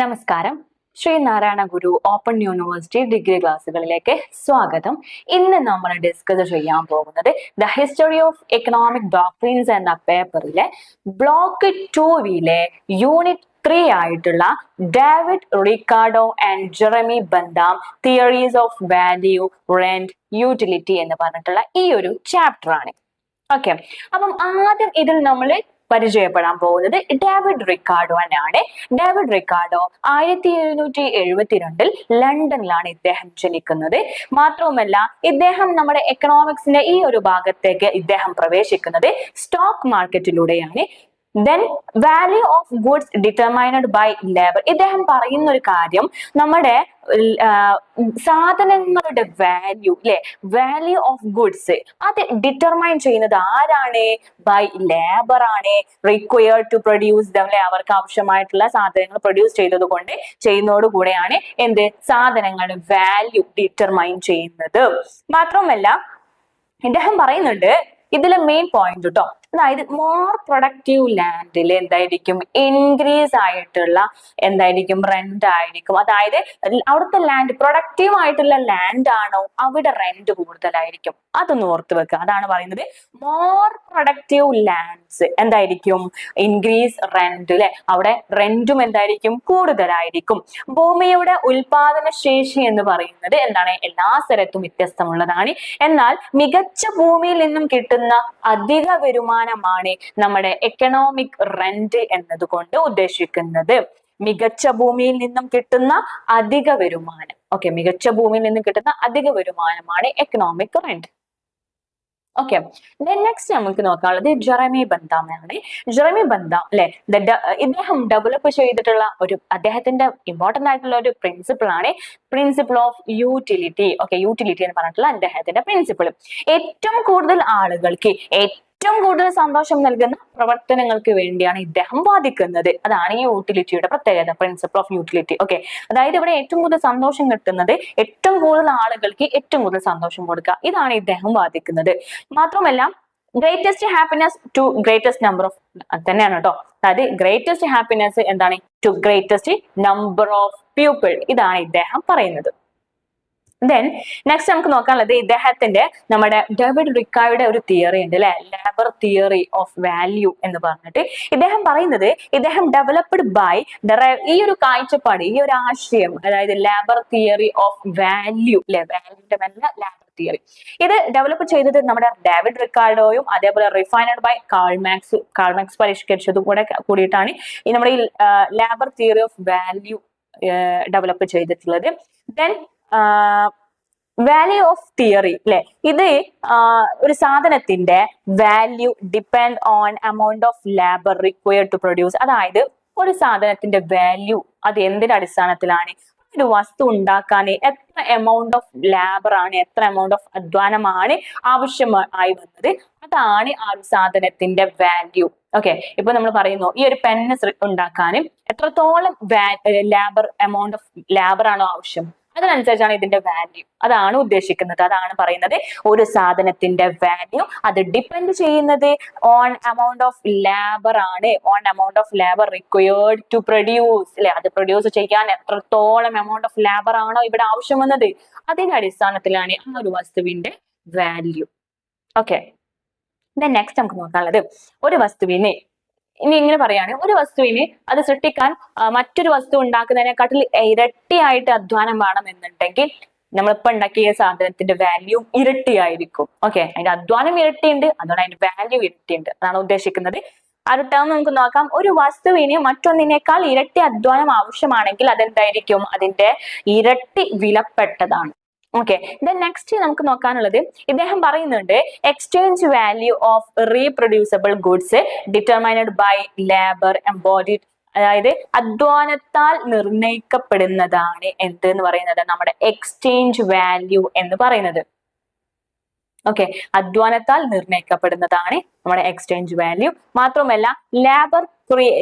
നമസ്കാരം. Sreenarayana Guru open university degree ക്ലാസ്സുകളിലേക്ക് സ്വാഗതം. ഇന്ന് നമ്മൾ ഡിസ്കസ് ചെയ്യാൻ പോകുന്നത് the history of economic doctrines എന്ന പേപ്പറിലെ ബ്ലോക്ക് ടൂവിലെ യൂണിറ്റ് ത്രീ ആയിട്ടുള്ള David Ricardo and Jeremy Bentham theories of value rent utility എന്ന് പറഞ്ഞിട്ടുള്ള ഈ ഒരു ചാപ്റ്റർ ആണ്. ഓക്കെ അപ്പം ആദ്യം ഇതിൽ നമ്മൾ പരിചയപ്പെടാൻ പോകുന്നത് ഡേവിഡ് റിക്കാർഡോ ആണ് ഡേവിഡ് റിക്കാർഡോ ആയിരത്തി എഴുന്നൂറ്റി എഴുപത്തിരണ്ടിൽ ലണ്ടനിലാണ് ഇദ്ദേഹം ജനിക്കുന്നത്. മാത്രവുമല്ല ഇദ്ദേഹം നമ്മുടെ എക്കണോമിക്സിന്റെ ഈ ഒരു ഭാഗത്തേക്ക് ഇദ്ദേഹം പ്രവേശിക്കുന്നത് stock മാർക്കറ്റിലൂടെയാണ് then value of goods determined by labour ഇദ്ദേഹം പറയുന്ന ഒരു കാര്യം നമ്മുടെ സാധനങ്ങളുടെ വാല്യൂ അല്ലെ വാല്യൂ ഓഫ് ഗുഡ്സ് അത് ഡിറ്റർമൈൻ ചെയ്യുന്നത് ആരാണ്? ബൈ ലേബർ ആണ്. റിക്വയർഡ് ടു പ്രൊഡ്യൂസ് ദം അല്ലെ അവർക്ക് ആവശ്യമായിട്ടുള്ള സാധനങ്ങൾ പ്രൊഡ്യൂസ് ചെയ്തത് കൊണ്ട് ചെയ്യുന്നതോട് കൂടെയാണ് എന്ത്? സാധനങ്ങളുടെ വാല്യൂ ഡിറ്റർമൈൻ ചെയ്യുന്നത്. മാത്രമല്ല ഇദ്ദേഹം പറയുന്നുണ്ട് ഇതിലെ മെയിൻ പോയിന്റ് കേട്ടോ അതായത് മോർ പ്രൊഡക്റ്റീവ് ലാൻഡിൽ എന്തായിരിക്കും? ഇൻക്രീസ് ആയിട്ടുള്ള എന്തായിരിക്കും? റെന്റ് ആയിരിക്കും. അതായത് അവിടുത്തെ ലാൻഡ് പ്രൊഡക്റ്റീവ് ആയിട്ടുള്ള ലാൻഡ് ആണോ? അവിടെ റെന്റ് കൂടുതലായിരിക്കും. അതൊന്ന് ഓർത്ത് വെക്കുക. അതാണ് പറയുന്നത് മോർ പ്രൊഡക്റ്റീവ് ലാൻഡ്സ് എന്തായിരിക്കും? ഇൻക്രീസ് റെന്റ് അല്ലെ അവിടെ റെന്റും എന്തായിരിക്കും? കൂടുതലായിരിക്കും. ഭൂമിയുടെ ഉൽപാദന ശേഷി എന്ന് പറയുന്നത് എന്താണ്? എല്ലാ സ്ഥലത്തും വ്യത്യസ്തമുള്ളതാണ്. എന്നാൽ മികച്ച ഭൂമിയിൽ നിന്നും കിട്ടുന്ന അധിക വരുമാനമാണ് നമ്മുടെ എക്കണോമിക് റെന്റ് എന്നതുകൊണ്ട് ഉദ്ദേശിക്കുന്നത്. മികച്ച ഭൂമിയിൽ നിന്നും കിട്ടുന്ന അധിക വരുമാനം. ഓക്കെ മികച്ച ഭൂമിയിൽ നിന്നും കിട്ടുന്ന അധിക വരുമാനമാണ് എക്കണോമിക് റെന്റ് ഓക്കെ നെക്സ്റ്റ് നമുക്ക് നോക്കാനുള്ളത് ജെറമി ബന്ധാമാണ് ജെറമി ബന്ദാം അല്ലെ? ഇദ്ദേഹം ഡെവലപ്പ് ചെയ്തിട്ടുള്ള ഒരു അദ്ദേഹത്തിന്റെ ഇമ്പോർട്ടന്റ് ആയിട്ടുള്ള ഒരു പ്രിൻസിപ്പിൾ ആണ് principle of utility okay utility എന്ന് പറഞ്ഞിട്ടുള്ള അദ്ദേഹത്തിന്റെ പ്രിൻസിപ്പിൾ ഏറ്റവും കൂടുതൽ ആളുകൾക്ക് കൂടുതൽ സന്തോഷം നൽകുന്ന പ്രവർത്തനങ്ങൾക്ക് വേണ്ടിയാണ് ഇദ്ദേഹം വാദിക്കുന്നത്. അതാണ് ഈ യൂട്ടിലിറ്റിയുടെ പ്രത്യേകത പ്രിൻസിപ്പിൾ ഓഫ് യൂട്ടിലിറ്റി ഓക്കെ അതായത് ഇവിടെ ഏറ്റവും കൂടുതൽ സന്തോഷം കിട്ടുന്നത് ഏറ്റവും കൂടുതൽ ആളുകൾക്ക് ഏറ്റവും കൂടുതൽ സന്തോഷം കൊടുക്കുക. ഇതാണ് ഇദ്ദേഹം വാദിക്കുന്നത്. മാത്രമല്ല greatest happiness to greatest number of തന്നെയാണ് കേട്ടോ അതായത് ഗ്രേറ്റസ്റ്റ് ഹാപ്പിനെസ് എന്താണ്? To greatest number of people ഇതാണ് ഇദ്ദേഹം പറയുന്നത്. ദെൻ നെക്സ്റ്റ് നമുക്ക് നോക്കാനുള്ളത് ഇദ്ദേഹത്തിന്റെ നമ്മുടെ ഡേവിഡ് റിക്കായുടെ ഒരു തിയറി ഉണ്ട് അല്ലെ? ലേബർ തിയറി ഓഫ് വാല്യൂ എന്ന് പറഞ്ഞിട്ട്. ഇദ്ദേഹം പറയുന്നത് ഇദ്ദേഹം ഡെവലപ്ഡ് ബൈ ഈ ഒരു കാഴ്ചപ്പാട് ഈ ഒരു ആശയം അതായത് ലേബർ തിയറി ഓഫ് വാല്യൂ അല്ലെ വാല്യൂന്റെ മേലെ ലേബർ തിയറി ഇത് ഡെവലപ്പ് ചെയ്തത് നമ്മുടെ ഡേവിഡ് റിക്കാർഡോയും അതേപോലെ refined by Karl Marx Karl Marx പരിഷ്കരിച്ചതും കൂടെ കൂടിയിട്ടാണ് ഈ നമ്മുടെ ഈ labour theory of value develop ചെയ്തിട്ടുള്ളത്. ദെൻ വാല്യൂ ഓഫ് തിയറി അല്ലെ ഇത് ഒരു സാധനത്തിന്റെ value depend on amount of labour required to produce അതായത് ഒരു സാധനത്തിന്റെ വാല്യൂ അത് എന്തിന്റെ അടിസ്ഥാനത്തിലാണ്? ഒരു വസ്തു ഉണ്ടാക്കാൻ എത്ര എമൗണ്ട് ഓഫ് ലേബർ ആണ് എത്ര എമൗണ്ട് ഓഫ് അധ്വാനമാണ് ആവശ്യമായി വന്നത്? അതാണ് ആ ഒരു സാധനത്തിന്റെ വാല്യൂ ഓക്കെ ഇപ്പൊ നമ്മൾ പറയുന്നു ഈ ഒരു പെന്ന് ഉണ്ടാക്കാൻ എത്രത്തോളം ലേബർ എമൗണ്ട് ഓഫ് ലേബർ ആണോ ആവശ്യം? അതിനനുസരിച്ചാണ് ഇതിന്റെ വാല്യൂ അതാണ് ഉദ്ദേശിക്കുന്നത്. അതാണ് പറയുന്നത് ഒരു സാധനത്തിന്റെ വാല്യൂ അത് ഡിപ്പെൻഡ് ചെയ്യുന്നത് ഓൺ എമൗണ്ട് ഓഫ് ലേബർ ആണ്. On amount of labour required to produce അല്ലെ? അത് പ്രൊഡ്യൂസ് ചെയ്യാൻ എത്രത്തോളം എമൗണ്ട് ഓഫ് ലേബർ ആണോ ഇവിടെ ആവശ്യം വന്നത്? അതിന്റെ അടിസ്ഥാനത്തിലാണ് ആ ഒരു വസ്തുവിന്റെ വാല്യൂ ഓക്കെ നെക്സ്റ്റ് നമുക്ക് നോക്കാനുള്ളത്. ഒരു വസ്തുവിന് ഇനി ഇങ്ങനെ പറയാണ് ഒരു വസ്തുവിനെ അത് സൃഷ്ടിക്കാൻ മറ്റൊരു വസ്തു ഉണ്ടാക്കുന്നതിനെക്കാട്ടിൽ ഇരട്ടിയായിട്ട് അധ്വാനം വേണമെന്നുണ്ടെങ്കിൽ നമ്മളിപ്പോ ഉണ്ടാക്കിയ സാധനത്തിന്റെ വാല്യൂ ഇരട്ടിയായിരിക്കും. ഓക്കെ അതിന്റെ അധ്വാനം ഇരട്ടിയുണ്ട് അതുകൊണ്ട് അതിന്റെ വാല്യൂ ഇരട്ടിയുണ്ട്. അതാണ് ഉദ്ദേശിക്കുന്നത്. ആ ഒരു ടേം നമുക്ക് നോക്കാം. ഒരു വസ്തുവിന് മറ്റൊന്നിനേക്കാൾ ഇരട്ടി അധ്വാനം ആവശ്യമാണെങ്കിൽ അതെന്തായിരിക്കും? അതിന്റെ ഇരട്ടി വിലപ്പെട്ടതാണ്. ഓക്കെ ദെൻ നെക്സ്റ്റ് നമുക്ക് നോക്കാനുള്ളത് ഇദ്ദേഹം പറയുന്നുണ്ട് exchange value of reproducible goods determined by labour embodied അതായത് അധ്വാനത്താൽ നിർണയിക്കപ്പെടുന്നതാണ് എന്ത് എന്ന് പറയുന്നത്? നമ്മുടെ എക്സ്ചേഞ്ച് വാല്യൂ എന്ന് പറയുന്നത്. ഓക്കെ അധ്വാനത്താൽ നിർണയിക്കപ്പെടുന്നതാണ് നമ്മുടെ എക്സ്ചേഞ്ച് വാല്യൂ മാത്രമല്ല ലേബർ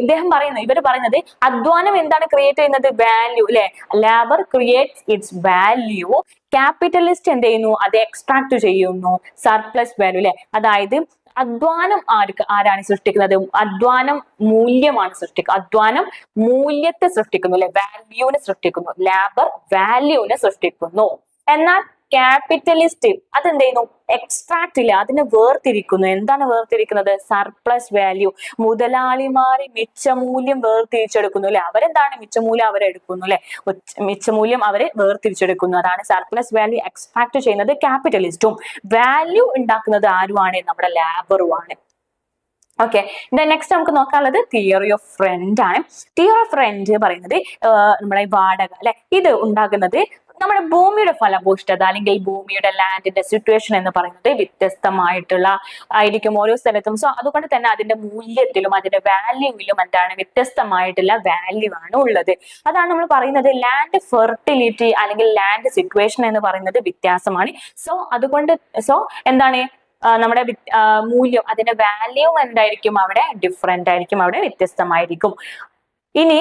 ഇദ്ദേഹം പറയുന്നു ഇവർ പറയുന്നത് അധ്വാനം എന്താണ് ക്രിയേറ്റ് ചെയ്യുന്നത്? വാല്യൂ അല്ലെ labour creates its value capitalist എന്ത് ചെയ്യുന്നു? അത് എക്സ്ട്രാക്ട് ചെയ്യുന്നു. സർപ്ലസ് വാല്യൂ അല്ലെ അതായത് അധ്വാനം ആർക്ക് ആരാണ് സൃഷ്ടിക്കുന്നത്? അധ്വാനം മൂല്യമാണ് സൃഷ്ടിക്കുന്നത് അധ്വാനം മൂല്യത്തെ സൃഷ്ടിക്കുന്നു അല്ലെ വാല്യൂവിനെ സൃഷ്ടിക്കുന്നു. ലാബർ വാല്യൂവിനെ സൃഷ്ടിക്കുന്നു. എന്നാൽ ക്യാപിറ്റലിസ്റ്റ് അതെന്ത് ചെയ്യുന്നു എക്സ്ട്രാക്ട് ഇല്ല അതിനെ വേർതിരിക്കുന്നു. എന്താണ് വേർതിരിക്കുന്നത്? സർപ്ലസ് വാല്യൂ മുതലാളിമാരെ മിച്ചമൂല്യം വേർതിരിച്ചെടുക്കുന്നു അല്ലെ? അവരെന്താണ് മിച്ചമൂല്യം അവരെടുക്കുന്നു അല്ലെ? മിച്ചമൂല്യം അവരെ വേർതിരിച്ചെടുക്കുന്നു. അതാണ് സർപ്ലസ് വാല്യൂ എക്സ്ട്രാക്ട് ചെയ്യുന്നത് ക്യാപിറ്റലിസ്റ്റും വാല്യൂ ഉണ്ടാക്കുന്നത് ആരുമാണ്? നമ്മുടെ ലാബറുമാണ് ഓക്കെ നെക്സ്റ്റ് നമുക്ക് നോക്കാനുള്ളത് തിയറി ഓഫ് ഫ്രണ്ട് ആണ്. തിയറി ഓഫ് ഫ്രണ്ട് പറയുന്നത് നമ്മുടെ വാടക അല്ലെ? ഇത് ഉണ്ടാകുന്നത് നമ്മുടെ ഭൂമിയുടെ ഫലഭൂഷ്ഠത അല്ലെങ്കിൽ ഭൂമിയുടെ ലാൻഡിന്റെ സിറ്റുവേഷൻ എന്ന് പറയുന്നത് വ്യത്യസ്തമായിട്ടുള്ള ആയിരിക്കും ഓരോ സ്ഥലത്തും. സോ അതുകൊണ്ട് തന്നെ അതിന്റെ മൂല്യത്തിലും അതിന്റെ വാല്യൂവിലും എന്താണ് വ്യത്യസ്തമായിട്ടുള്ള വാല്യൂ ആണ് ഉള്ളത്. അതാണ് നമ്മൾ പറയുന്നത് ലാൻഡ് ഫെർട്ടിലിറ്റി അല്ലെങ്കിൽ ലാൻഡ് സിറ്റുവേഷൻ എന്ന് പറയുന്നത് വ്യത്യാസമാണ്. സോ അതുകൊണ്ട് സോ എന്താണ് നമ്മുടെ മൂല്യം അതിന്റെ വാല്യൂ എന്തായിരിക്കും അവിടെ? ഡിഫറെന്റ് ആയിരിക്കും അവിടെ വ്യത്യസ്തമായിരിക്കും. ഇനി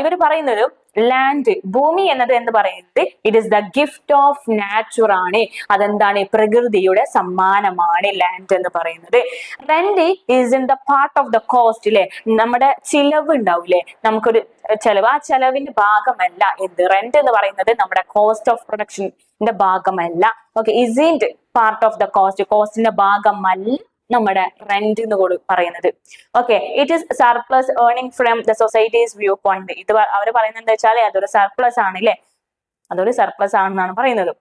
ഇവർ പറയുന്നത് ലാൻഡ് ഭൂമി എന്നത് എന്ന് പറയുന്നത് it is the gift of nature ആണ്. അതെന്താണ്? പ്രകൃതിയുടെ സമ്മാനമാണ് ലാൻഡ് എന്ന് പറയുന്നത്. Rent is in the part of the cost ഇല്ലേ നമ്മുടെ ചിലവ് ഉണ്ടാവില്ലേ? നമുക്കൊരു ചെലവ്. ആ ചെലവിന്റെ ഭാഗമല്ല എന്ത്? റെന്റ് എന്ന് പറയുന്നത് നമ്മുടെ കോസ്റ്റ് ഓഫ് പ്രൊഡക്ഷന്റെ ഭാഗമല്ല. Okay is in part of the cost കോസ്റ്റിന്റെ ഭാഗമല്ല. നമ്മുടെ റെന്റ് എന്ന് പറയുന്നത്. Okay it is surplus earning from the society's view point ഇത് അവർ പറയുന്നത് എന്താ വെച്ചാൽ അതൊരു സർപ്ലസ് ആണ് അല്ലേ അതൊരു സർപ്ലസ് ആണെന്നാണ് പറയുന്നത്.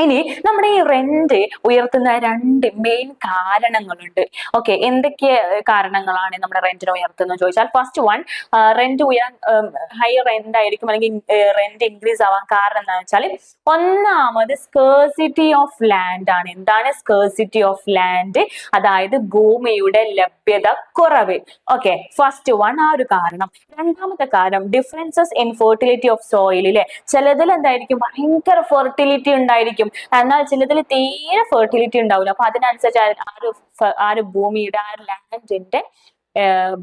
ഇനി നമ്മുടെ ഈ റെന്റ് ഉയർത്തുന്ന രണ്ട് മെയിൻ കാരണങ്ങളുണ്ട്. ഓക്കെ എന്തൊക്കെ കാരണങ്ങളാണ് നമ്മുടെ റെന്റിനെ ഉയർത്തുന്നത് ചോദിച്ചാൽ ഫസ്റ്റ് വൺ റെന്റ് ഉയർ ഹൈ റെന്റ് ആയിരിക്കും അല്ലെങ്കിൽ റെന്റ് ഇൻക്രീസ് ആവാൻ കാരണം എന്താണെന്ന് വെച്ചാൽ ഒന്നാമത് സ്കേഴ്സിറ്റി ഓഫ് ലാൻഡ് ആണ്. എന്താണ് സ്കേഴ്സിറ്റി ഓഫ് ലാൻഡ് അതായത് ഭൂമിയുടെ ലഭ്യത കുറവ്. ഓക്കെ ഫസ്റ്റ് വൺ ആ ഒരു കാരണം. രണ്ടാമത്തെ കാരണം differences in fertility of soil ചിലതിൽ എന്തായിരിക്കും? ഭയങ്കര ഫെർട്ടിലിറ്റി ഉണ്ടായിരിക്കും. എന്നാൽ ചിലതിൽ തീരെ ഫെർട്ടിലിറ്റി ഉണ്ടാവില്ല. അപ്പൊ അതിനനുസരിച്ച് ആ- ഒരു ആ ഒരു ഭൂമിയുടെ ആ ഒരു ലാൻഡിന്റെ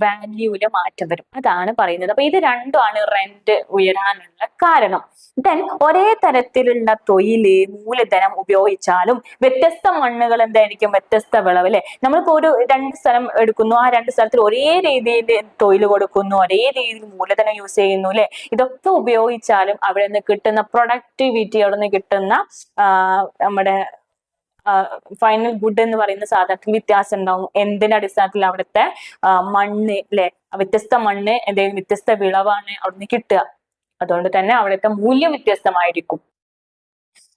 വാല്യൂൽ മാറ്റം വരും. അതാണ് പറയുന്നത്. അപ്പൊ ഇത് രണ്ടുമാണ് റെന്റ് ഉയരാനുള്ള കാരണം. ദെൻ ഒരേ തരത്തിലുള്ള തൊഴിൽ മൂലധനം ഉപയോഗിച്ചാലും വ്യത്യസ്ത മണ്ണുകൾ എന്തായിരിക്കും? വ്യത്യസ്ത വിളവ് അല്ലെ? നമ്മളിപ്പോ ഒരു രണ്ട് സ്ഥലം എടുക്കുന്നു. ആ രണ്ട് സ്ഥലത്തിൽ ഒരേ രീതിയിൽ തൊഴിൽ കൊടുക്കുന്നു. ഒരേ രീതിയിൽ മൂലധനം യൂസ് ചെയ്യുന്നു അല്ലെ? ഇതൊക്കെ ഉപയോഗിച്ചാലും അവിടെ നിന്ന് കിട്ടുന്ന പ്രൊഡക്ടിവിറ്റി അവിടെ നിന്ന് കിട്ടുന്ന നമ്മുടെ ഫൈനൽ ഗുഡ് എന്ന് പറയുന്ന സാധാരണ വ്യത്യാസം ഉണ്ടാവും. എന്തിന്റെ അടിസ്ഥാനത്തിൽ അവിടുത്തെ മണ്ണ് അല്ലെ വ്യത്യസ്ത മണ്ണ് എന്തെങ്കിലും വ്യത്യസ്ത വിളവാണ് അവിടുന്ന് കിട്ടുക. അതുകൊണ്ട് തന്നെ അവിടുത്തെ മൂല്യം വ്യത്യസ്തമായിരിക്കും.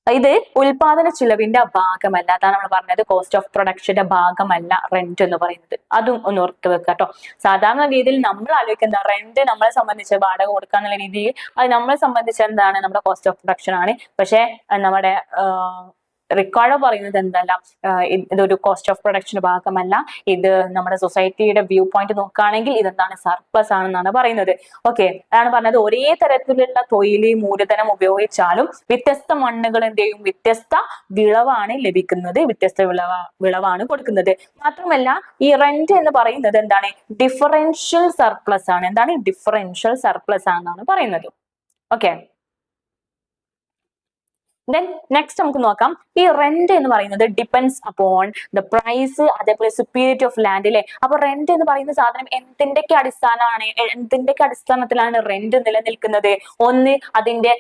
ഇത് ഉൽപാദന ചിലവിന്റെ ഭാഗമല്ല. അതാണ് നമ്മൾ പറഞ്ഞത് കോസ്റ്റ് ഓഫ് പ്രൊഡക്ഷന്റെ ഭാഗമല്ല റെന്റ് എന്ന് പറയുന്നത്. അതും ഒന്ന് ഓർത്ത് വെക്കുക കേട്ടോ. സാധാരണ രീതിയിൽ നമ്മൾ ആലോചിക്കുന്ന റെന്റ് നമ്മളെ സംബന്ധിച്ച് വാടക കൊടുക്കുക എന്നുള്ള രീതിയിൽ അത് നമ്മളെ സംബന്ധിച്ച് എന്താണ് നമ്മുടെ കോസ്റ്റ് ഓഫ് പ്രൊഡക്ഷൻ ആണ്. പക്ഷേ നമ്മുടെ റിക്കാർഡ് പറയുന്നത് എന്തല്ല ഇതൊരു കോസ്റ്റ് ഓഫ് പ്രൊഡക്ഷന്റെ ഭാഗമല്ല. ഇത് നമ്മുടെ സൊസൈറ്റിയുടെ വ്യൂ പോയിന്റ് നോക്കുകയാണെങ്കിൽ ഇതെന്താണ് സർപ്ലസ് ആണെന്നാണ് പറയുന്നത്. ഓക്കെ അതാണ് പറഞ്ഞത്. ഒരേ തരത്തിലുള്ള തൊഴിലി മൂലധനം ഉപയോഗിച്ചാലും വ്യത്യസ്ത മണ്ണുകൾ എന്ത് ചെയ്യും? വ്യത്യസ്ത വിളവാണ് ലഭിക്കുന്നത്. വ്യത്യസ്ത വിളവ വിളവാണ് കൊടുക്കുന്നത്. മാത്രമല്ല ഈ റെന്റ് എന്ന് പറയുന്നത് എന്താണ്? ഡിഫറൻഷ്യൽ സർപ്ലസ് ആണ്. എന്താണ്? ഡിഫറൻഷ്യൽ സർപ്ലസ് ആണെന്നാണ് പറയുന്നത്. ഓക്കെ ദെൻ നെക്സ്റ്റ് നമുക്ക് നോക്കാം. ഈ റെന്റ് എന്ന് പറയുന്നത് ഡിപെൻഡ്സ് അപ്പോൺ ദ പ്രൈസ് അതേപോലെ സുപ്പീരിറ്റി ഓഫ് ലാൻഡ് അല്ലേ അപ്പൊ റെന്റ് എന്ന് പറയുന്ന സാധനം എന്തിന്റെയൊക്കെ അടിസ്ഥാനമാണ്? എന്തിന്റെയൊക്കെ അടിസ്ഥാനത്തിലാണ് റെന്റ് നിലനിൽക്കുന്നത്? ഒന്ന് അതിന്റെ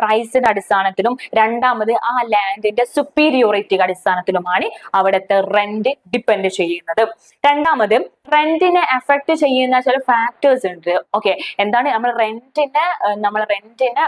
പ്രൈസിന്റെ അടിസ്ഥാനത്തിലും. രണ്ടാമത് ആ ലാൻഡിന്റെ സുപ്പീരിയോറിറ്റിയുടെ അടിസ്ഥാനത്തിലുമാണ് അവിടുത്തെ റെന്റ് ഡിപ്പെൻഡ് ചെയ്യുന്നത്. രണ്ടാമത് റെന്റിനെ എഫക്ട് ചെയ്യുന്ന ചില ഫാക്ടേഴ്സ് ഉണ്ട്. ഓക്കെ എന്താണ് നമ്മൾ റെന്റിനെ നമ്മൾ റെന്റിനെ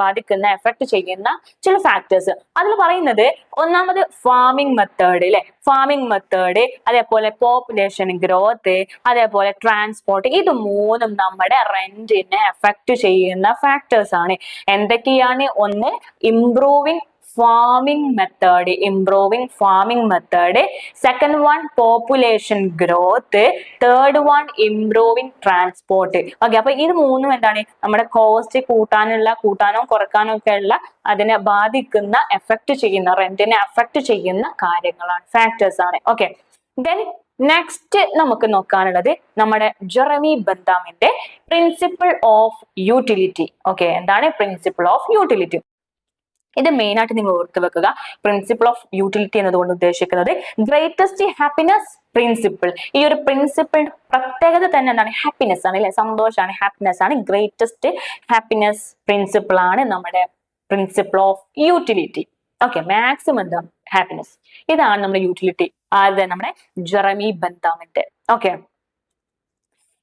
ബാധിക്കുന്ന എഫക്ട് ചെയ്യുന്ന ചില ഫാക്ടേഴ്സ് അതിൽ പറയുന്നത് ഒന്നാമത് ഫാമിംഗ് മെത്തേഡ് അല്ലെ ഫാമിംഗ് മെത്തേഡ് അതേപോലെ പോപ്പുലേഷൻ ഗ്രോത്ത് അതേപോലെ ട്രാൻസ്പോർട്ട് ഇത് മൂന്നും നമ്മുടെ റെന്റിനെ എഫക്ട് ചെയ്യുന്ന ഫാക്ടേഴ്സ് ആണ്. എന്തൊക്കെയാണ്? ഒന്ന് improving farming method improving farming method second one population growth third one improving transport okay അപ്പൊ ഇത് മൂന്നും എന്താണ്? നമ്മുടെ കോസ്റ്റ് കൂട്ടാനുള്ള കൂട്ടാനോ കുറക്കാനോ ഒക്കെ ഉള്ള അതിനെ ബാധിക്കുന്ന എഫക്ട് ചെയ്യുന്ന റെന്റിനെ അഫക്ട് ചെയ്യുന്ന കാര്യങ്ങളാണ് ഫാക്ടേഴ്സ് ആണ്. ഓക്കെ ദെൻ നെക്സ്റ്റ് നമുക്ക് നോക്കാനുള്ളത് നമ്മുടെ ജെറമി ബന്താമിന്റെ പ്രിൻസിപ്പിൾ ഓഫ് യൂട്ടിലിറ്റി ഓക്കെ എന്താണ്? പ്രിൻസിപ്പിൾ ഓഫ് യൂട്ടിലിറ്റി ഇത് മെയിൻ ആയിട്ട് നിങ്ങൾ ഓർത്ത് വെക്കുക. പ്രിൻസിപ്പിൾ ഓഫ് യൂട്ടിലിറ്റി എന്നതുകൊണ്ട് ഉദ്ദേശിക്കുന്നത് ഗ്രേറ്റസ്റ്റ് ഹാപ്പിനെസ് പ്രിൻസിപ്പിൾ ഈ ഒരു പ്രിൻസിപ്പിളിന്റെ പ്രത്യേകത തന്നെ എന്താണ്? ഹാപ്പിനെസ് ആണ് അല്ലെ? സന്തോഷമാണ് ഹാപ്പിനെസ് ആണ്. ഗ്രേറ്റസ്റ്റ് ഹാപ്പിനെസ് പ്രിൻസിപ്പിൾ ആണ് നമ്മുടെ principle of utility okay maximum എന്താ ഹാപ്പിനെസ് ഇതാണ് നമ്മുടെ യൂട്ടിലിറ്റി ആരുടെ നമ്മുടെ ജെറമി ബന്താമിന്റെ ഓക്കെ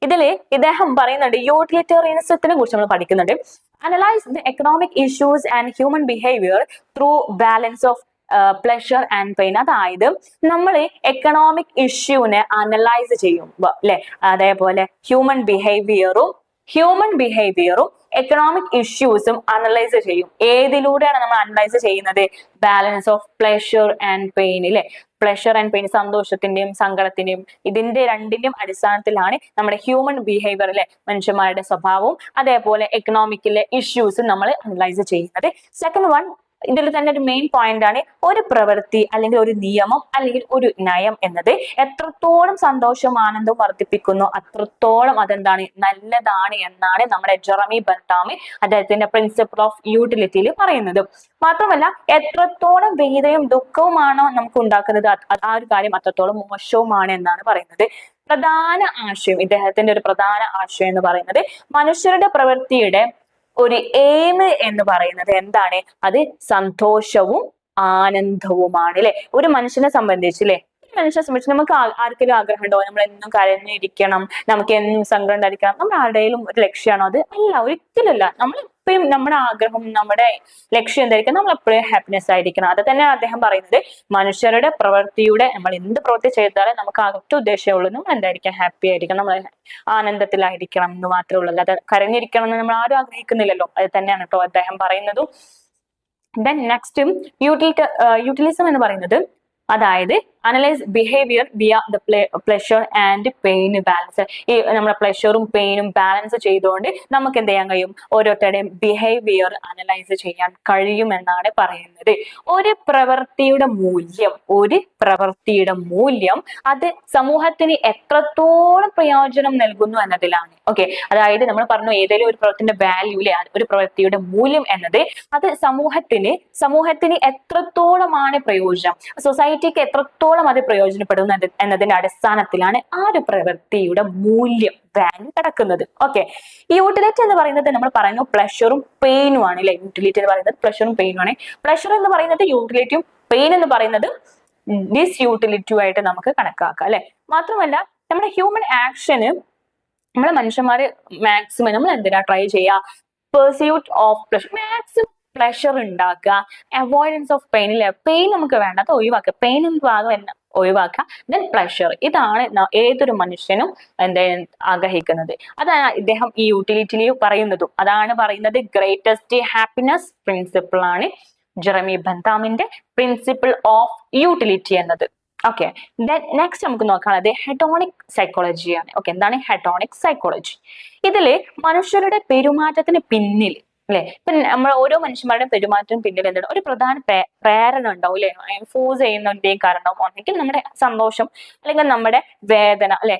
ഇതിൽ ഇദ്ദേഹം പറയുന്നുണ്ട് യൂട്ടിലിറ്റേറിയനിസത്തിനെ കുറിച്ച് നമ്മൾ പഠിക്കുന്നുണ്ട്. Analyse the economic issues and human behavior through balance of pleasure and pain അതായത് നമ്മൾ എക്കണോമിക് ഇഷ്യൂവിനെ അനലൈസ് ചെയ്യുമ്പോൾ അല്ലെ അതേപോലെ ഹ്യൂമൻ ബിഹേവിയറും ഹ്യൂമൻ ബിഹേവിയറും എക്കണോമിക് ഇഷ്യൂസും അനലൈസ് ചെയ്യും. ഏതിലൂടെയാണ് നമ്മൾ അനലൈസ് ചെയ്യുന്നത്? Balance of pleasure and pain അല്ലെ പ്ലഷർ ആൻഡ് പെയിൻ സന്തോഷത്തിന്റെയും സങ്കടത്തിന്റെയും ഇതിന്റെ രണ്ടിന്റെയും അടിസ്ഥാനത്തിലാണ് നമ്മുടെ ഹ്യൂമൻ ബിഹേവിയർ അല്ലെ മനുഷ്യന്മാരുടെ സ്വഭാവവും അതേപോലെ എക്കണോമിക്കിലെ ഇഷ്യൂസും നമ്മൾ അനലൈസ് ചെയ്യുന്നത്. സെക്കൻഡ് വൺ ഇതിൽ തന്നെ ഒരു മെയിൻ പോയിന്റ് ആണ് ഒരു പ്രവൃത്തി അല്ലെങ്കിൽ ഒരു നിയമം അല്ലെങ്കിൽ ഒരു നയം എന്നത് എത്രത്തോളം സന്തോഷം ആനന്ദവും വർദ്ധിപ്പിക്കുന്നു അത്രത്തോളം അതെന്താണ് നല്ലതാണ് എന്നാണ് നമ്മുടെ ജെറമി ബന്താമി അദ്ദേഹത്തിന്റെ പ്രിൻസിപ്പിൾ ഓഫ് യൂട്ടിലിറ്റിയിൽ പറയുന്നത്. മാത്രമല്ല എത്രത്തോളം വേദനയും ദുഃഖവുമാണോ നമുക്ക് ഉണ്ടാക്കുന്നത് ആ ഒരു കാര്യം അത്രത്തോളം മോശവുമാണ് എന്നാണ് പറയുന്നത്. പ്രധാന ആശയം ഇദ്ദേഹത്തിന്റെ ഒരു പ്രധാന ആശയം എന്ന് പറയുന്നത് മനുഷ്യരുടെ പ്രവൃത്തിയുടെ ഒരു എയിം എന്ന് പറയുന്നത് എന്താണ്? അത് സന്തോഷവും ആനന്ദവുമാണ് അല്ലെ ഒരു മനുഷ്യനെ സംബന്ധിച്ച് അല്ലെ മനുഷ്യനെ സംബന്ധിച്ച് നമുക്ക് ആർക്കെങ്കിലും ആഗ്രഹം ഉണ്ടോ നമ്മൾ എന്നും കരഞ്ഞിരിക്കണം. നമുക്ക് എന്നും സങ്കടം ഉണ്ടായിരിക്കണം? നമ്മുടെ ആരുടെയും ഒരു ലക്ഷ്യമാണോ അത്? അല്ല ഒരിക്കലല്ല നമ്മൾ എപ്പോഴും നമ്മുടെ ആഗ്രഹം നമ്മുടെ ലക്ഷ്യം എന്തായിരിക്കും? നമ്മൾ എപ്പോഴും ഹാപ്പിനെസ് ആയിരിക്കണം. അത് തന്നെ അദ്ദേഹം പറയുന്നത് മനുഷ്യരുടെ പ്രവൃത്തിയുടെ നമ്മൾ എന്ത് പ്രവൃത്തി ചെയ്താലും നമുക്ക് ആകെ ഉദ്ദേശമുള്ളൂ നമ്മൾ എന്തായിരിക്കാം? ഹാപ്പി ആയിരിക്കണം. നമ്മൾ ആനന്ദത്തിലായിരിക്കണം എന്ന് മാത്രമേ ഉള്ളൂ. അല്ലാതെ കരഞ്ഞിരിക്കണം എന്ന് നമ്മൾ ആരും ആഗ്രഹിക്കുന്നില്ലല്ലോ. അത് തന്നെയാണ് കേട്ടോ അദ്ദേഹം പറയുന്നതും. ദെൻ നെക്സ്റ്റ് യൂട്ടിലിറ്റ യൂട്ടിലിസം എന്ന് പറയുന്നത് അതായത് analyse behaviour via the pleasure and pain balance ഈ നമ്മുടെ പ്ലഷറും പെയിനും ബാലൻസ് ചെയ്തുകൊണ്ട് നമുക്ക് എന്ത് ചെയ്യാൻ കഴിയും? ഓരോരുത്തരുടെയും ബിഹേവിയർ അനലൈസ് ചെയ്യാൻ കഴിയുമെന്നാണ് പറയുന്നത്. ഒരു പ്രവൃത്തിയുടെ മൂല്യം ഒരു പ്രവൃത്തിയുടെ മൂല്യം അത് സമൂഹത്തിന് എത്രത്തോളം പ്രയോജനം നൽകുന്നു എന്നതിലാണ് ഓക്കെ അതായത് നമ്മൾ പറഞ്ഞു ഏതെങ്കിലും ഒരു പ്രവൃത്തിന്റെ വാല്യൂ അല്ലെ ഒരു പ്രവൃത്തിയുടെ മൂല്യം എന്നത് അത് സമൂഹത്തിന് സമൂഹത്തിന് എത്രത്തോളമാണ് പ്രയോജനം? സൊസൈറ്റിക്ക് എത്രത്തോളം അത് പ്രയോജനപ്പെടുന്നത് എന്നതിന്റെ അടിസ്ഥാനത്തിലാണ് ആ ഒരു പ്രവൃത്തിയുടെ മൂല്യം വാല്യൂ കിടക്കുന്നത്. ഓക്കെ യൂട്ടിലിറ്റി എന്ന് പറയുന്നത് നമ്മൾ പറയുന്നു പ്ലഷറും പെയിനും ആണ് അല്ലെ യൂട്ടിലിറ്റി എന്ന് പറയുന്നത് പ്ലഷറും പെയിനും ആണ്. പ്ലഷർ എന്ന് പറയുന്നത് യൂട്ടിലിറ്റിയും പെയിൻ എന്ന് പറയുന്നത് ഡിസ് യൂട്ടിലിറ്റിയും ആയിട്ട് നമുക്ക് കണക്കാക്കാം അല്ലെ മാത്രമല്ല നമ്മുടെ ഹ്യൂമൻ ആക്ഷന് നമ്മളെ മനുഷ്യന്മാര് മാക്സിമം നമ്മൾ എന്തിനാ ട്രൈ ചെയ്യുക pursuit of pleasure maximum pleasure ഉണ്ടാക്കുക. അവോയ്ഡൻസ് ഓഫ് പെയിൻ ഇല്ല. പെയിൻ നമുക്ക് വേണ്ട അത് ഒഴിവാക്കുക. പെയിൻ എന്ന ഭാഗം എന്ന ഒഴിവാക്കുക. ദെൻ പ്ലഷർ ഇതാണ് ഏതൊരു മനുഷ്യനും എന്താ ആഗ്രഹിക്കുന്നത്. അതാണ് ഇദ്ദേഹം ഈ യൂട്ടിലിറ്റിയിൽ പറയുന്നതും. അതാണ് പറയുന്നത് ഗ്രേറ്റസ്റ്റ് ഹാപ്പിനെസ് പ്രിൻസിപ്പിൾ ആണ്. ജെറമി ബന്താമിന്റെ പ്രിൻസിപ്പിൾ ഓഫ് യൂട്ടിലിറ്റി എന്നത്. ഓക്കെ നെക്സ്റ്റ് നമുക്ക് നോക്കാനുള്ളത് ഹെഡോണിക് സൈക്കോളജിയാണ് ഓക്കെ എന്താണ് ഹെറ്റോണിക് സൈക്കോളജി ഇതിൽ മനുഷ്യരുടെ പെരുമാറ്റത്തിന് പിന്നിൽ അല്ലെ? ഇപ്പൊ നമ്മൾ ഓരോ മനുഷ്യന്മാരുടെ പെരുമാറ്റം പിന്നിൽ എന്താണ്? ഒരു പ്രധാന പ്രേരണ ഉണ്ടാവും അല്ലെ? ഫോഴ്സ് ചെയ്യുന്നതിന്റെയും കാരണം ഒന്നെങ്കിൽ നമ്മുടെ സന്തോഷം അല്ലെങ്കിൽ നമ്മുടെ വേദന അല്ലെ?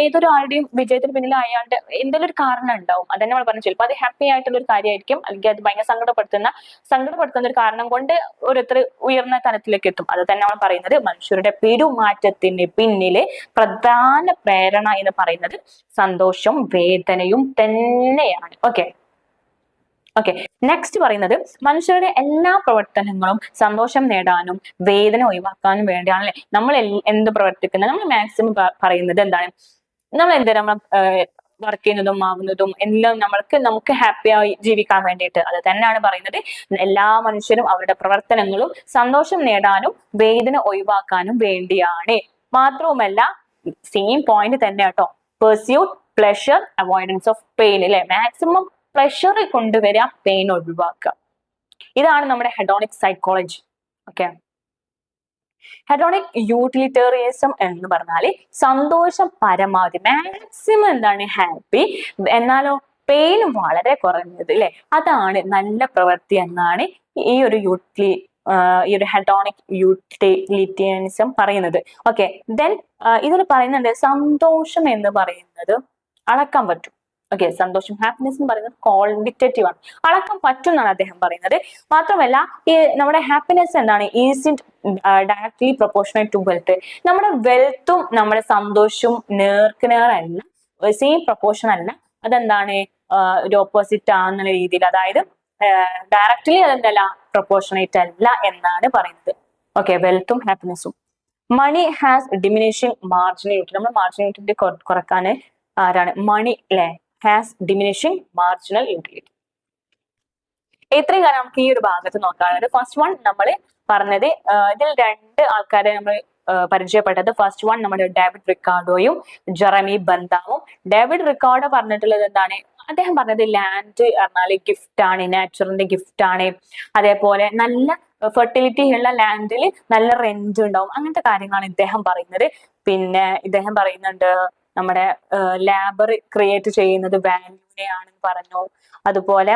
ഏതൊരാളുടെയും വിജയത്തിന് പിന്നിൽ അയാളുടെ എന്തെങ്കിലും ഒരു കാരണം ഉണ്ടാവും. അതന്നെ നമ്മൾ പറഞ്ഞു ചിലപ്പോൾ അത് ഹാപ്പി ആയിട്ടുള്ള ഒരു കാര്യമായിരിക്കും. അല്ലെങ്കിൽ അത് ഭയങ്കര സങ്കടപ്പെടുത്തുന്ന സങ്കടപ്പെടുത്തുന്ന ഒരു കാരണം കൊണ്ട് ഓരോരുത്തർ ഉയർന്ന തലത്തിലേക്ക് എത്തും. അത് തന്നെ നമ്മൾ പറയുന്നത് മനുഷ്യരുടെ പെരുമാറ്റത്തിന് പിന്നിലെ പ്രധാന പ്രേരണ എന്ന് പറയുന്നത് സന്തോഷവും വേദനയും തന്നെയാണ്. ഓക്കെ ഓക്കെ നെക്സ്റ്റ് പറയുന്നത് മനുഷ്യരുടെ എല്ലാ പ്രവർത്തനങ്ങളും സന്തോഷം നേടാനും വേദന ഒഴിവാക്കാനും വേണ്ടിയാണ് അല്ലെ നമ്മൾ എന്ത് പ്രവർത്തിക്കുന്നത്? നമ്മൾ മാക്സിമം പറയുന്നത് എന്താണ്? നമ്മൾ എന്ത് നമ്മൾ വർക്ക് ചെയ്യുന്നതും ആവുന്നതും എല്ലാം നമ്മൾക്ക് നമുക്ക് ഹാപ്പിയായി ജീവിക്കാൻ വേണ്ടിയിട്ട്. അത് തന്നെയാണ് പറയുന്നത്. എല്ലാ മനുഷ്യരും അവരുടെ പ്രവർത്തനങ്ങളും സന്തോഷം നേടാനും വേദന ഒഴിവാക്കാനും വേണ്ടിയാണ്. മാത്രവുമല്ല സെയിം പോയിന്റ് തന്നെ കേട്ടോ. Pursuit pleasure avoidance of pain അല്ലെ മാക്സിമം പ്ലഷർ കൊണ്ടുവരിക പെയിൻ ഒഴിവാക്കുക. ഇതാണ് നമ്മുടെ hedonic psychology okay hedonic utilitarianism എന്ന് പറഞ്ഞാൽ സന്തോഷം പരമാവധി മാക്സിമം എന്താണ്? ഹാപ്പി എന്നാലോ പെയിൻ വളരെ കുറഞ്ഞത് അല്ലെ അതാണ് നല്ല പ്രവൃത്തി എന്നാണ് ഈ ഒരു യൂട്ടിലി ഈ ഒരു ഹെഡോണിക് യൂട്ടിലിറ്റേറിയനിസം പറയുന്നത്. ഓക്കെ ദെൻ ഇതിൽ പറയുന്നുണ്ട് സന്തോഷം എന്ന് പറയുന്നത് അളക്കാൻ പറ്റും. ഓക്കെ സന്തോഷം ഹാപ്പിനെസ് എന്ന് പറയുന്നത് ക്വാണ്ടിറ്റേറ്റീവ് ആണ്. അളക്കാൻ പറ്റും എന്നാണ് അദ്ദേഹം പറയുന്നത്. മാത്രമല്ല ഈ നമ്മുടെ ഹാപ്പിനെസ് എന്താണ്? Is directly proportional to wealth നമ്മുടെ വെൽത്തും നമ്മുടെ സന്തോഷവും നേർക്ക് നേറല്ല സെയിം പ്രൊപ്പോർഷൻ അല്ല. അതെന്താണ്? ഒരു ഓപ്പോസിറ്റ് ആണെന്നുള്ള രീതിയിൽ. അതായത് ഡയറക്ട്ലി അതെന്തല്ല പ്രൊപ്പോർഷണേറ്റ് അല്ല എന്നാണ് പറയുന്നത്. ഓക്കെ വെൽത്തും ഹാപ്പിനെസ്സും മണി ഹാസ് ഡിമിനിഷിങ് മാർജിനേറ്റ് നമ്മൾ മാർജിനേറ്റിന്റെ കുറയ്ക്കാൻ ആരാണ്? മണി അല്ലെ ഹാസ് ഡിമിനിഷിങ് മാർജിനൽ യൂട്ടിലിറ്റി ഇത്രയും കാര്യം നമുക്ക് ഈ ഒരു ഭാഗത്ത് നോക്കാനുള്ളത്. ഫസ്റ്റ് വൺ നമ്മൾ പറഞ്ഞത് ഇതിൽ രണ്ട് ആൾക്കാരെ നമ്മൾ പരിചയപ്പെട്ടത്. ഫസ്റ്റ് വൺ നമ്മുടെ ഡേവിഡ് റിക്കാർഡോയും ജെറമി ബന്താവും. ഡേവിഡ് റിക്കാർഡോ പറഞ്ഞിട്ടുള്ളത് എന്താണ്? അദ്ദേഹം പറഞ്ഞത് ലാൻഡ് പറഞ്ഞാൽ ഗിഫ്റ്റ് ആണ് നാച്ചുറലിന്റെ ഗിഫ്റ്റ് ആണ്. അതേപോലെ നല്ല ഫെർട്ടിലിറ്റി ഉള്ള ലാൻഡിൽ നല്ല റെന്റ് ഉണ്ടാവും. അങ്ങനത്തെ കാര്യങ്ങളാണ് ഇദ്ദേഹം പറയുന്നത്. പിന്നെ ഇദ്ദേഹം പറയുന്നുണ്ട് നമ്മുടെ ലാബർ ക്രിയേറ്റ് ചെയ്യുന്നത് വാല്യൂനെ ആണെന്ന് പറഞ്ഞു. അതുപോലെ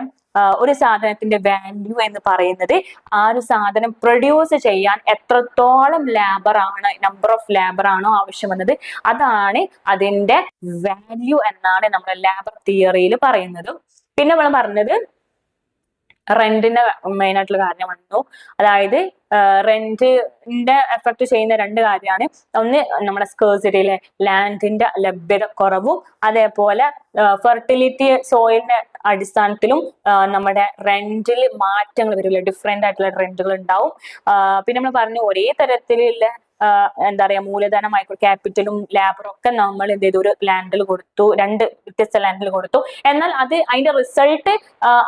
ഒരു സാധനത്തിന്റെ വാല്യൂ എന്ന് പറയുന്നത് ആ ഒരു സാധനം പ്രൊഡ്യൂസ് ചെയ്യാൻ എത്രത്തോളം ലാബർ ആണ് നമ്പർ ഓഫ് ലാബർ ആണോ ആവശ്യം വന്നത് അതാണ് അതിന്റെ വാല്യൂ എന്നാണ് നമ്മുടെ ലാബർ തിയറിയിൽ പറയുന്നത്. പിന്നെ നമ്മൾ പറഞ്ഞത് റെന്റിന്റെ മെയിൻ ആയിട്ടുള്ള കാര്യം വന്നു. അതായത് റെന്റിന്റെ എഫക്ട് ചെയ്യുന്ന രണ്ട് കാര്യമാണ്. ഒന്ന് നമ്മുടെ സ്കേഴ്സിറ്റിയിലെ ലാൻഡിന്റെ ലഭ്യത കുറവും അതേപോലെ ഫെർട്ടിലിറ്റി സോയിലിന്റെ അടിസ്ഥാനത്തിലും നമ്മുടെ റെന്റിൽ മാറ്റങ്ങൾ വരില്ല? ഡിഫറെന്റ് ആയിട്ടുള്ള റെന്റുകൾ ഉണ്ടാവും. പിന്നെ നമ്മൾ പറഞ്ഞു ഒരേ തരത്തിലുള്ള എന്താ പറയാ മൂലധനമായിക്കോട്ടെ ക്യാപിറ്റലും ലാബറും ഒക്കെ നമ്മൾ എന്ത് ചെയ്തു? ഒരു ലാൻഡിൽ കൊടുത്തു. രണ്ട് വ്യത്യസ്ത ലാൻഡിൽ കൊടുത്തു. എന്നാൽ അത് അതിന്റെ റിസൾട്ട്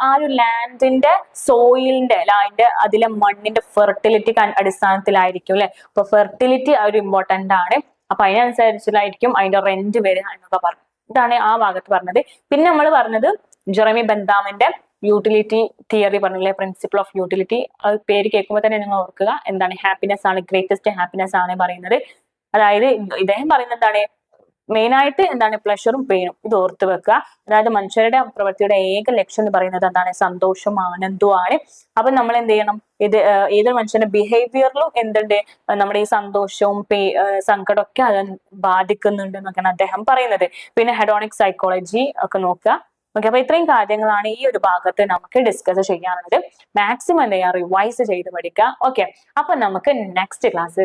ആ ഒരു ലാൻഡിന്റെ സോയിലിന്റെ അതിന്റെ അതിലെ മണ്ണിന്റെ ഫെർട്ടിലിറ്റി അടിസ്ഥാനത്തിലായിരിക്കും അല്ലെ? അപ്പൊ ഫെർട്ടിലിറ്റി ഒരു ഇമ്പോർട്ടന്റ് ആണ്. അപ്പൊ അതിനനുസരിച്ചിട്ടായിരിക്കും അതിന്റെ റെന്റ് വരിക എന്നൊക്കെ പറഞ്ഞു. ഇതാണ് ആ ഭാഗത്ത് പറഞ്ഞത്. പിന്നെ നമ്മൾ പറഞ്ഞത് ജെറമി ബന്ദാമിന്റെ യൂട്ടിലിറ്റി തിയറി പറഞ്ഞില്ലേ പ്രിൻസിപ്പിൾ ഓഫ് യൂട്ടിലിറ്റി അത് പേര് കേൾക്കുമ്പോൾ തന്നെ നിങ്ങൾ ഓർക്കുക എന്താണ് ഹാപ്പിനെസ് ആണ് ഗ്രേറ്റസ്റ്റ് ഹാപ്പിനെസ് ആണ് പറയുന്നത്. അതായത് ഇദ്ദേഹം പറയുന്നത് എന്താണ്? മെയിൻ ആയിട്ട് എന്താണ്? പ്ലഷറും പെയിനും ഇത് ഓർത്ത് വെക്കുക. അതായത് മനുഷ്യരുടെ പ്രവൃത്തിയുടെ ഏക ലക്ഷ്യം എന്ന് പറയുന്നത് എന്താണ്? സന്തോഷം ആനന്ദവും ആണ്. അപ്പൊ നമ്മൾ എന്ത് ചെയ്യണം? ഇത് ഏതൊരു മനുഷ്യന്റെ ബിഹേവിയറിലും എന്തുണ്ട്? നമ്മുടെ ഈ സന്തോഷവും പേ സങ്കടമൊക്കെ അത് ബാധിക്കുന്നുണ്ട് എന്നൊക്കെയാണ് അദ്ദേഹം പറയുന്നത്. പിന്നെ ഹെഡോണിക് സൈക്കോളജി ഒക്കെ നോക്കുക. ഓക്കെ അപ്പൊ ഇത്രയും കാര്യങ്ങളാണ് ഈ ഒരു ഭാഗത്ത് നമുക്ക് ഡിസ്കസ് ചെയ്യാനുള്ളത്. മാക്സിമം എന്ത് റിവൈസ് ചെയ്ത് പഠിക്കുക ഓക്കെ അപ്പൊ നമുക്ക് നെക്സ്റ്റ് ക്ലാസ്